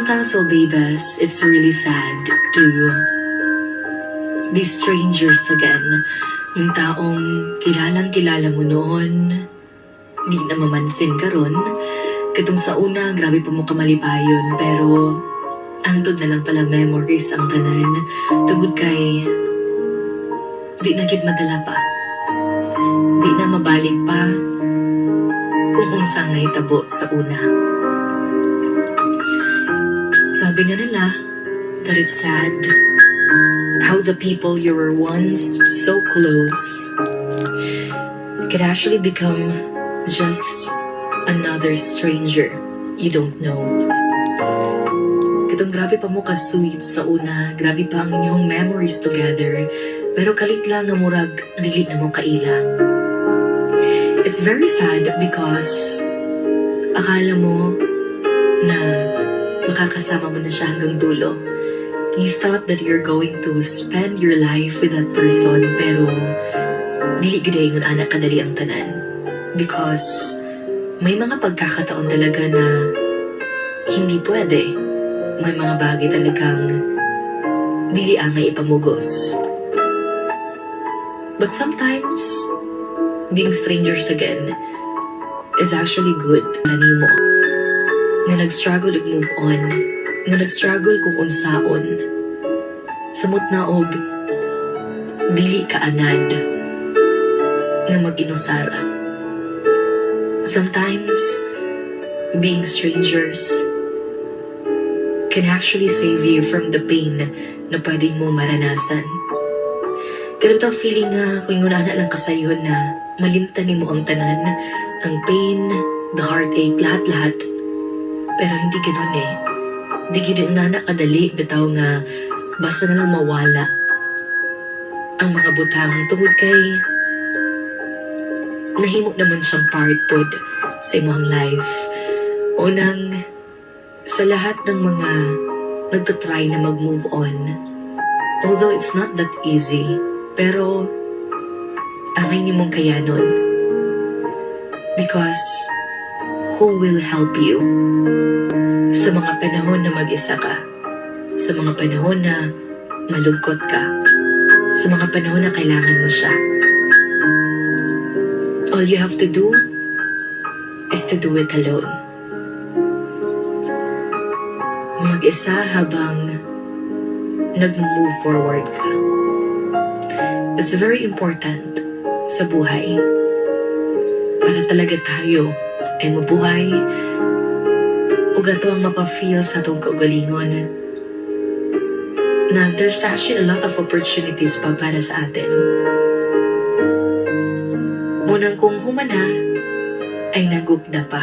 Sometimes, well, babies, it's really sad to be strangers again. Yung taong kilalang kilala mo noon, di na mamansin ka ron. Katong sa una, grabe pa mo kamalipayon, pero angtod na lang pala memories ang tanan. Tungod kay, di na gid madala pa. Di na mabalik pa kung unsang naitabo sa una. Sabi nga nila that it's sad how the people you were once so close could actually become just another stranger you don't know. Katong grabe pa mo ka-sweet sa una, grabe pa ang inyong memories together, pero kalit lang nga murag dili na mo kaila. It's very sad because akala mo na makakasama mo na siya hanggang dulo. You thought that you're going to spend your life with that person, pero dili gud ingon anak kadali ang tanan. Because may mga pagkakataon talaga na hindi pwede. May mga bagay talagang dili angay ipamugos. But sometimes, being strangers again is actually good. Nani mo, nga nag-struggle ug move on, nga nag-struggle kung unsaon. Samot na og dili ka anad nga mag-inusara. Sometimes, being strangers can actually save you from the pain na pwedeng mo maranasan. Pero ito feeling nga kung yung na lang kasayod na malimtanin mo ang tanan, ang pain, the heartache, lahat-lahat. Pero hindi ganun eh. Di gini na nakadali bitaw nga basta na lang mawala ang mga butang tungod kay nahimo naman siyang part pod sa imong life. Unang sa lahat ng mga nagtatry na mag-move on, although it's not that easy, pero angay ni mong kayanon. Because who will help you sa mga panahon na mag-isa ka, sa mga panahon na malungkot ka, sa mga panahon na kailangan mo siya. All you have to do is to do it alone. Mag-isa habang nag-move forward ka. It's very important sa buhay para talaga tayo ay mabuhay ug ato ang mapafeel sa atong kaugalingon na there's actually a lot of opportunities pa para sa atin. Munang kung humana ay nagugda pa.